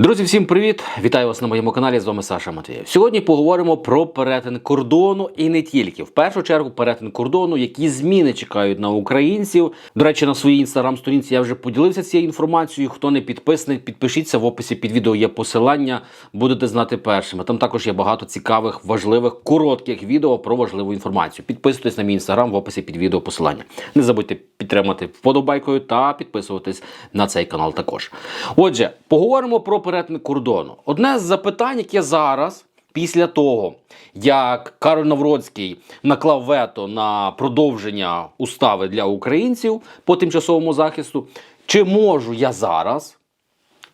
Друзі, всім привіт! Вітаю вас на моєму каналі. З вами Саша Матвієв. Сьогодні поговоримо про перетин кордону і не тільки. В першу чергу перетин кордону, які зміни чекають на українців. До речі, на своїй інстаграм-сторінці я вже поділився цією інформацією. Хто не підписаний, підпишіться в описі під відео. Є посилання, будете знати першими. Там також є багато цікавих, важливих, коротких відео про важливу інформацію. Підписуйтесь на мій інстаграм в описі під відео посилання. Не забудьте підтримати вподобайкою та підписуватись на цей канал також. Отже, поговоримо про перетин кордону. Одне з запитань, яке зараз, після того, як Кароль Навроцький наклав вето на продовження устави для українців по тимчасовому захисту, чи можу я зараз,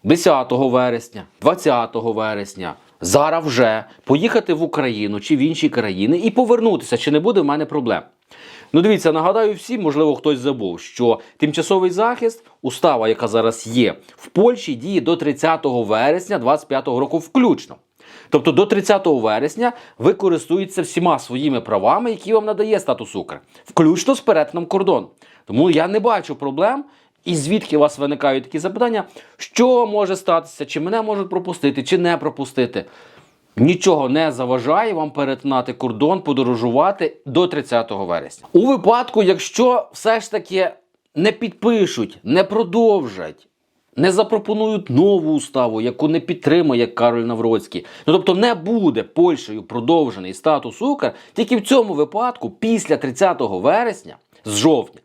10 вересня, 20 вересня, зараз вже поїхати в Україну чи в інші країни і повернутися, чи не буде в мене проблем? Ну, дивіться, нагадаю всім, можливо, хтось забув, що тимчасовий захист, устава, яка зараз є в Польщі, діє до 30 вересня 2025 року включно. Тобто до 30 вересня ви користуєтеся всіма своїми правами, які вам надає статус Укр, включно з перетином кордону. Тому я не бачу проблем. І звідки у вас виникають такі запитання, що може статися, чи мене можуть пропустити, чи не пропустити. Нічого не заважає вам перетинати кордон, подорожувати до 30 вересня. У випадку, якщо все ж таки не підпишуть, не продовжать, не запропонують нову уставу, яку не підтримує Кароль Навроцький. Ну тобто не буде Польщею продовжений статус Укр, тільки в цьому випадку, після 30 вересня, з жовтня,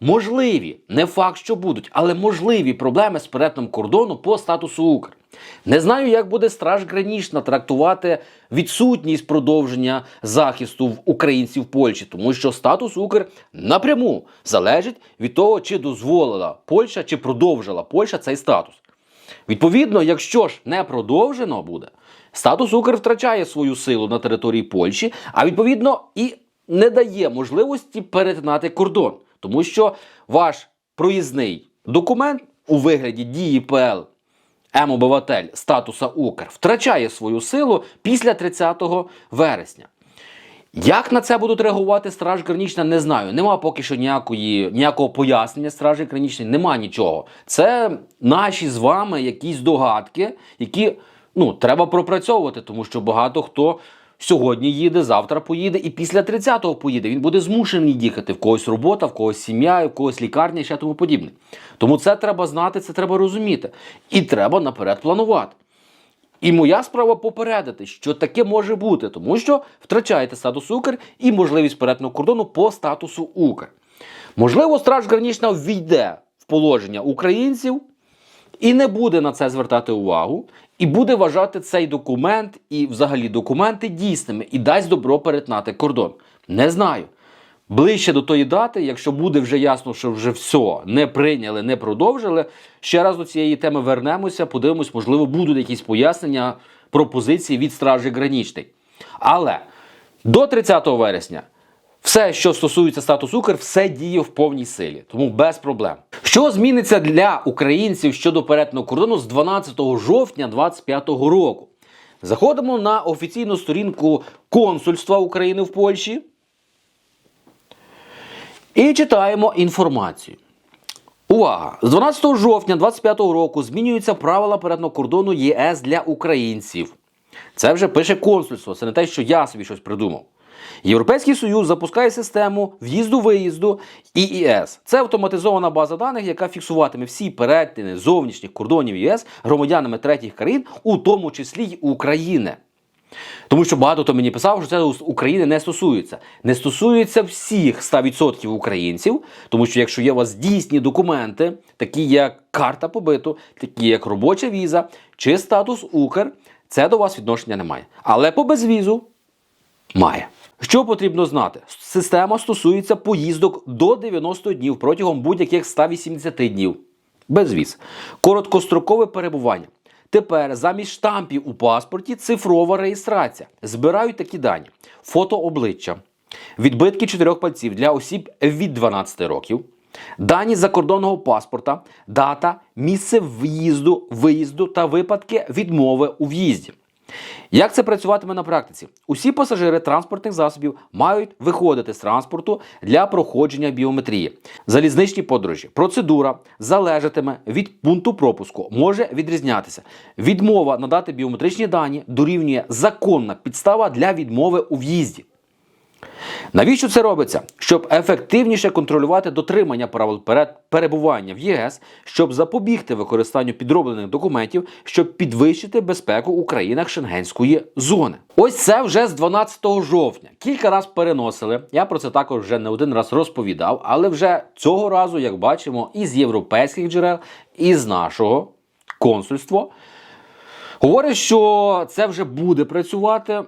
можливі, не факт, що будуть, але можливі проблеми з перетином кордону по статусу Укр. Не знаю, як буде Страж Гранічна трактувати відсутність продовження захисту в українців в Польщі, тому що статус Укр напряму залежить від того, чи дозволила Польща, чи продовжила Польща цей статус. Відповідно, якщо ж не продовжено буде, статус Укр втрачає свою силу на території Польщі, а відповідно і не дає можливості перетинати кордон, тому що ваш проїзний документ у вигляді дії ПЛ М-обиватель статуса Укр втрачає свою силу після 30 вересня. Як на це будуть реагувати Страж Гранічна, не знаю. Нема поки що ніякої, ніякого пояснення Стражі Гранічної, нема нічого. Це наші з вами якісь догадки, які ну, треба пропрацьовувати, тому що багато хто сьогодні їде, завтра поїде, і після 30-го поїде. Він буде змушений їхати. В когось робота, в когось сім'я, в когось лікарня і ще тому подібне. Тому це треба знати, це треба розуміти. І треба наперед планувати. І моя справа попередити, що таке може бути, тому що втрачаєте статус Укр і можливість перетину кордону по статусу Укр. Можливо, Страж Гранічна ввійде в положення українців і не буде на це звертати увагу, і буде вважати цей документ і взагалі документи дійсними і дасть добро перетнати кордон. Не знаю. Ближче до тої дати, якщо буде вже ясно, що вже все не прийняли, не продовжили. Ще раз до цієї теми вернемося, подивимось, можливо, будуть якісь пояснення, пропозиції від Стражі Гранічний. Але до 30 вересня все, що стосується статусу Укр, все діє в повній силі, тому без проблем. Що зміниться для українців щодо перетину кордону з 12 жовтня 2025 року? Заходимо на офіційну сторінку консульства України в Польщі. І читаємо інформацію. Увага! З 12 жовтня 2025 року змінюються правила перетину кордону ЄС для українців. Це вже пише консульство, це не те, що я собі щось придумав. Європейський Союз запускає систему в'їзду-виїзду ІІС. Це автоматизована база даних, яка фіксуватиме всі перетини зовнішніх кордонів ЄС громадянами третіх країн, у тому числі й України. Тому що багато хто мені писав, що це України не стосується. Не стосується всіх 100% українців, тому що якщо є у вас дійсні документи, такі як карта побиту, такі як робоча віза чи статус Укр, це до вас відношення не має. Але по безвізу має. Що потрібно знати? Система стосується поїздок до 90 днів протягом будь-яких 180 днів. Безвіз. Короткострокове перебування. Тепер замість штампів у паспорті цифрова реєстрація. Збирають такі дані: фото обличчя, відбитки чотирьох пальців для осіб від 12 років, дані закордонного паспорта, дата, місце в'їзду, виїзду та випадки відмови у в'їзді. Як це працюватиме на практиці? Усі пасажири транспортних засобів мають виходити з транспорту для проходження біометрії. Залізничні подорожі. Процедура залежатиме від пункту пропуску, може відрізнятися. Відмова надати біометричні дані дорівнює законна підстава для відмови у в'їзді. Навіщо це робиться? Щоб ефективніше контролювати дотримання правил перебування в ЄС, щоб запобігти використанню підроблених документів, щоб підвищити безпеку у країнах Шенгенської зони. Ось це вже з 12 жовтня. Кілька разів переносили. Я про це також вже не один раз розповідав, але вже цього разу, як бачимо, із європейських джерел, і з нашого консульства Говорять, що це вже буде працювати.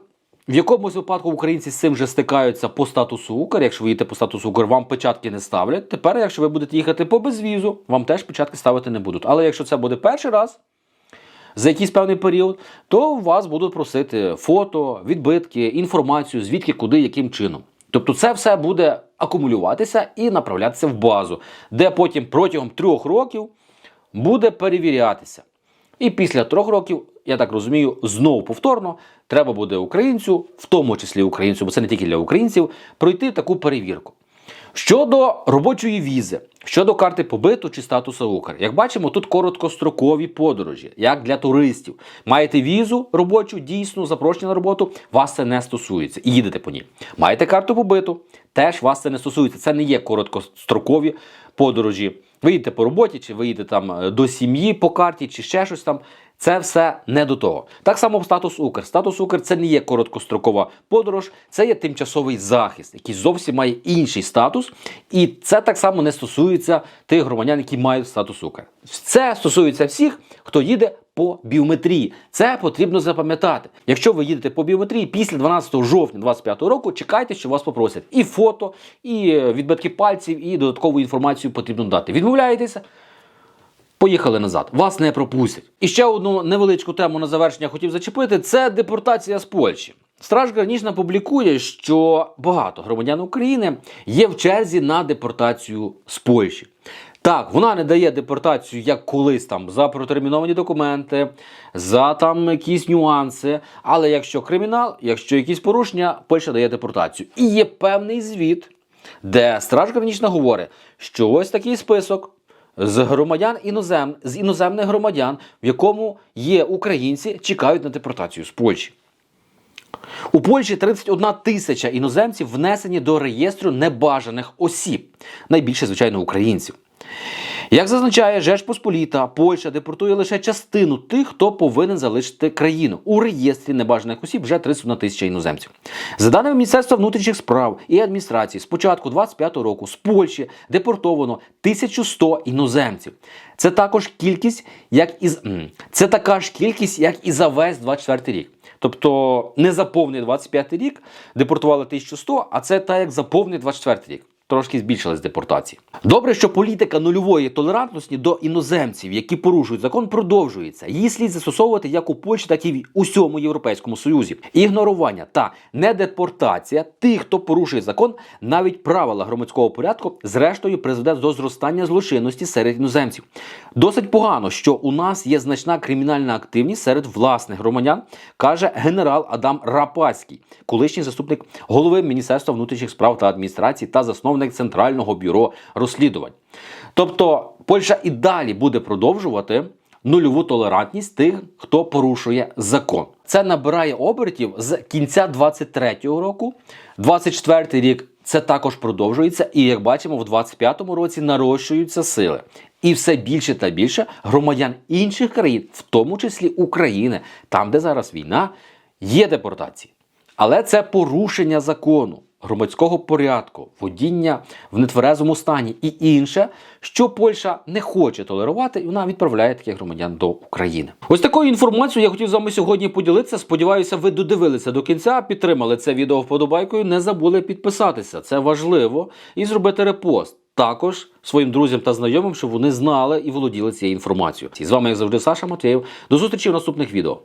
В якомусь випадку українці з цим вже стикаються по статусу Укр. Якщо ви їдете по статусу Укр, вам печатки не ставлять. Тепер, якщо ви будете їхати по безвізу, вам теж печатки ставити не будуть. Але якщо це буде перший раз, за якийсь певний період, то вас будуть просити фото, відбитки, інформацію, звідки, куди, яким чином. Тобто це все буде акумулюватися і направлятися в базу, де потім протягом трьох років буде перевірятися. І після трьох років, я так розумію, знову повторно треба буде українцю, в тому числі українцю, бо це не тільки для українців, пройти таку перевірку. Щодо робочої візи, щодо карти побиту чи статусу Укр, як бачимо, тут короткострокові подорожі, як для туристів. Маєте візу робочу, дійсну, запрошення на роботу, вас це не стосується. І їдете по ній. Маєте карту побиту, теж вас це не стосується. Це не є короткострокові подорожі. Ви їдете по роботі, чи ви їдете там е, до сім'ї по карті, чи ще щось там. Це все не до того. Так само статус Укр. Статус Укр це не є короткострокова подорож, це є тимчасовий захист, який зовсім має інший статус. І це так само не стосується тих громадян, які мають статус Укр. Це стосується всіх, хто їде по біометрії. Це потрібно запам'ятати. Якщо ви їдете по біометрії після 12 жовтня 2025 року, чекайте, що вас попросять і фото, і відбитки пальців, і додаткову інформацію потрібно дати. Відмовляєтеся? Поїхали назад, вас не пропустять. І ще одну невеличку тему на завершення хотів зачепити: це депортація з Польщі. Страж Гранічна публікує, що багато громадян України є в черзі на депортацію з Польщі. Так, вона не дає депортацію як колись там за протерміновані документи, за там якісь нюанси. Але якщо кримінал, якщо якісь порушення, Польща дає депортацію. І є певний звіт, де Страж Гранічна говорить, що ось такий список з громадян інозем, з іноземних громадян, в якому є українці, чекають на депортацію з Польщі. У Польщі 31 тисяча іноземців внесені до реєстру небажаних осіб, найбільше, звичайно, українців. Як зазначає Жечпосполіта, Польща депортує лише частину тих, хто повинен залишити країну. У реєстрі небажаних осіб вже 31 тисяча іноземців. За даними Міністерства внутрішніх справ і адміністрації, з початку 25 року з Польщі депортовано 1100 іноземців. Це також кількість, як із це така ж кількість, як і за весь 24 рік. Тобто не за повний 25 рік депортували 1100, а це так як за повний 24 рік. Трошки збільшилась депортації. Добре, що політика нульової толерантності до іноземців, які порушують закон, продовжується. Її слід застосовувати як у Польщі, так і в усьому Європейському Союзі. Ігнорування та недепортація тих, хто порушує закон, навіть правила громадського порядку, зрештою призведе до зростання злочинності серед іноземців. Досить погано, що у нас є значна кримінальна активність серед власних громадян, каже генерал Адам Рапацький, колишній заступник голови Міністерства внутрішніх справ та адміністрації та засновник Центрального бюро розслідувань. Тобто Польща і далі буде продовжувати нульову толерантність тих, хто порушує закон. Це набирає обертів з кінця 23-го року, 24-й рік. Це також продовжується, і як бачимо, в 25-му році нарощуються сили. І все більше та більше громадян інших країн, в тому числі України, там, де зараз війна, є депортації. Але це порушення закону, громадського порядку, водіння в нетверезому стані і інше, що Польща не хоче толерувати, і вона відправляє таких громадян до України. Ось такою інформацією я хотів з вами сьогодні поділитися. Сподіваюся, ви додивилися до кінця, підтримали це відео вподобайкою. Не забули підписатися. Це важливо, і зробити репост. Також своїм друзям та знайомим, щоб вони знали і володіли цією інформацією. І З вами, як завжди, Саша Матвєєв. До зустрічі в наступних відео.